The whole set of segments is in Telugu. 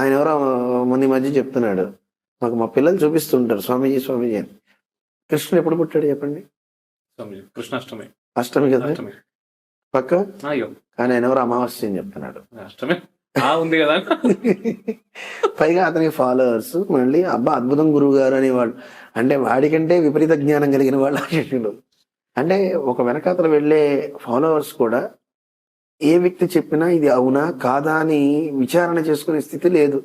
ఆయన ఎవరో ఈ మధ్య చెప్తున్నాడు. మాకు మా పిల్లలు చూపిస్తుంటారు స్వామీజీ స్వామీజీ అని. కృష్ణుడు ఎప్పుడు పుట్టాడు చెప్పండి? కృష్ణాష్టమి. అష్టమి కదా? పక్క? కానీ ఆయన ఎవరో అమావాస్య అని చెప్తున్నాడు. అష్టమి? ఉంది కదా. పైగా అతనికి ఫాలోవర్స్ మళ్ళీ అబ్బా అద్భుతం గురువు గారు అనేవాళ్ళు అంటే వాడికంటే విపరీత జ్ఞానం కలిగిన వాళ్ళు అంటే ఒక వెనకాతల వెళ్ళే ఫాలోవర్స్ కూడా ఏ వ్యక్తి చెప్పినా ఇది అవునా కాదా అని విచారణ చేసుకునే స్థితి లేదు.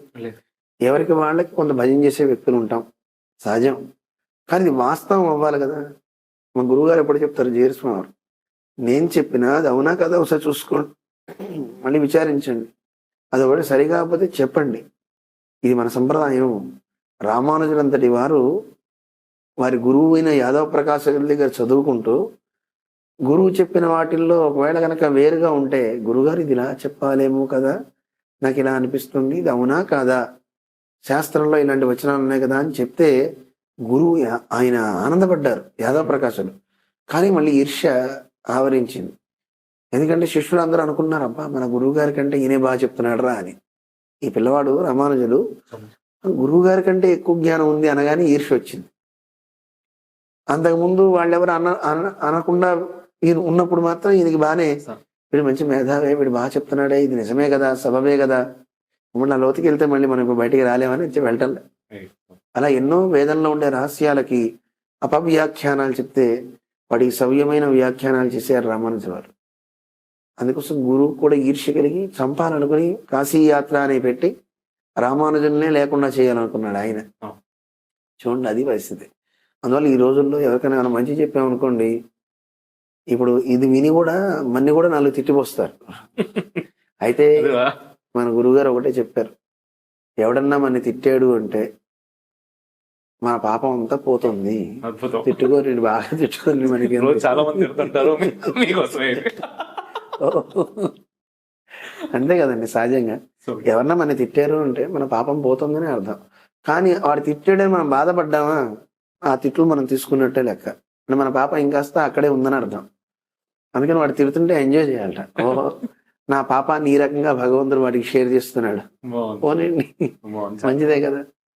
ఎవరికి వాళ్ళకి కొంత భజన చేసే వ్యక్తులు ఉంటాం. సహజం. కానీ ఇది వాస్తవం అవ్వాలి కదా. మా గురువు గారు ఎప్పుడు చెప్తారు జీరస్వామి నేను చెప్పినా అది అవునా కదా ఒకసారి చూసుకోండి. మళ్ళీ విచారించండి. అది ఒకటి సరి కాకపోతే చెప్పండి. ఇది మన సంప్రదాయం. రామానుజులంతటి వారు వారి గురువు అయిన యాదవ ప్రకాశ్ దగ్గర చదువుకుంటూ గురువు చెప్పిన వాటిల్లో ఒకవేళ కనుక వేరుగా ఉంటే గురుగారు ఇది ఇలా చెప్పాలేమో కదా? నాకు ఇలా అనిపిస్తుంది ఇది అవునా కాదా? శాస్త్రంలో ఇలాంటి వచనాలు ఉన్నాయి కదా అని చెప్తే గురువు ఆయన ఆనందపడ్డారు యాదవ ప్రకాశులు కానీ మళ్ళీ ఈర్ష్య ఆవరించింది. ఎందుకంటే శిష్యులు అందరూ అనుకున్నారు అబ్బా మన గురువు గారి కంటే ఈయనే బాగా చెప్తున్నాడు రా అని. ఈ పిల్లవాడు రామానుజుడు గురువు గారి కంటే ఎక్కువ జ్ఞానం ఉంది అనగానే ఈర్ష్య వచ్చింది. అంతకుముందు వాళ్ళెవరు అన అన- అనకుండా ఈయన ఉన్నప్పుడు మాత్రం ఈయనకి బాగానే వీడు మంచి మేధావే వీడు బాగా చెప్తున్నాడే ఇది నిజమే కదా సబబే కదా. మళ్ళీ ఆ లోతుకి వెళ్తే మళ్ళీ మనం ఇప్పుడు బయటికి రాలేమని వెళ్ళటం. అలా ఎన్నో వేదంలో ఉండే రహస్యాలకి అపవ్యాఖ్యానాలు చెప్తే వాడికి సవ్యమైన వ్యాఖ్యానాలు చేశారు రామానుజు వారు. అందుకోసం గురువు కూడా ఈర్ష్య కలిగి చంపాలనుకుని కాశీ యాత్ర అని పెట్టి రామానుజుల్నే లేకుండా చేయాలనుకున్నాడు ఆయన. చూడండి అది పరిస్థితి. అందువల్ల ఈ రోజుల్లో ఎవరికైనా మనం మంచి చెప్పామనుకోండి ఇప్పుడు ఇది విని కూడా మన్ని కూడా నాలుగు తిట్టిపోస్తారు అయితే? మన గురువుగారు ఒకటే చెప్పారు. ఎవడన్నా మన తిట్టాడు అంటే మన పాపం అంతా పోతుంది. తిట్టుకోని బాగా తిట్టుకోని మనకి చాలా మంది తిడుతుంటారు. అంతే కదండి సహజంగా. ఎవరన్నా మన తిట్టారు అంటే మన పాపం పోతుందని అర్థం. కానీ వాడు తిట్టాడని మనం బాధపడ్డామా? ఆ తిట్లు మనం తీసుకున్నట్టే లెక్క. అంటే మన పాప ఇంకాస్త అక్కడే ఉందని అర్థం. అందుకని వాడు తిడుతుంటే ఎంజాయ్ చేయాలట. ఓహో నా పాపాన్ని ఈ రకంగా భగవంతుడు వాడికి షేర్ చేస్తున్నాడు. పోనండి మంచిదే కదా.